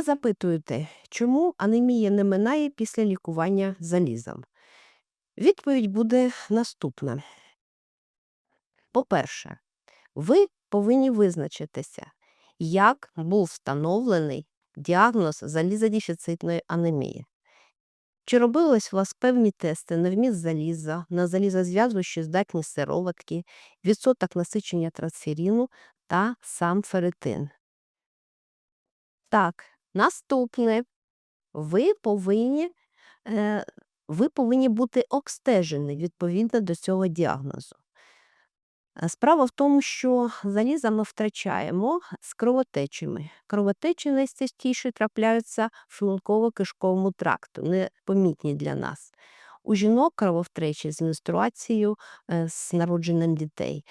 Ви запитуєте, чому анемія не минає після лікування залізом? Відповідь буде наступна. По-перше, ви повинні визначитися, як був встановлений діагноз залізодефіцитної анемії. Чи робились у вас певні тести на вміст заліза, на залізозв'язуючі здатність сироватки, відсоток насичення трансферіну та сам ферритин? Так, наступне. Ви повинні, е, ви повинні бути обстежені відповідно до цього діагнозу. Е, Справа в тому, що заліза ми втрачаємо з кровотечами. Кровотечі найчастіше трапляються в шлунково-кишковому тракту, непомітні для нас. У жінок крововтречі з менструацією, е, з народженням дітей.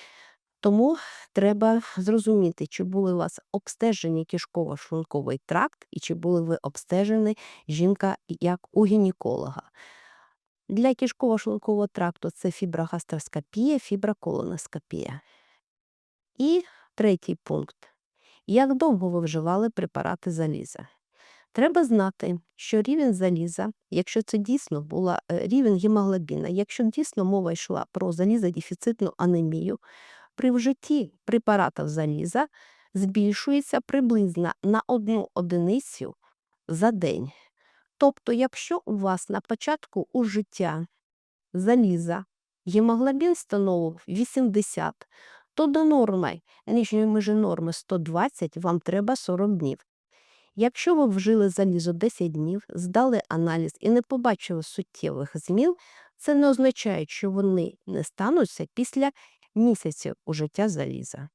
Тому треба зрозуміти, чи були у вас обстежені кишково-шлунковий тракт і чи були ви обстежені жінка як у гінеколога. Для кишково-шлункового тракту це фіброгастроскопія, фіброколоноскопія. І третій пункт. Як довго ви вживали препарати заліза? Треба знати, що рівень заліза, якщо це дійсно була е, рівень гемоглобіна, якщо дійсно мова йшла про залізодефіцитну анемію, при вжитті препаратів заліза збільшується приблизно на одну одиницю за день. Тобто, якщо у вас на початку життя заліза гемоглобін становив 80, то до норми, нижньої межі норми 120 вам треба 40 днів. Якщо ви вжили залізо 10 днів, здали аналіз і не побачили суттєвих змін, це не означає, що вони не стануться після місяців життя заліза.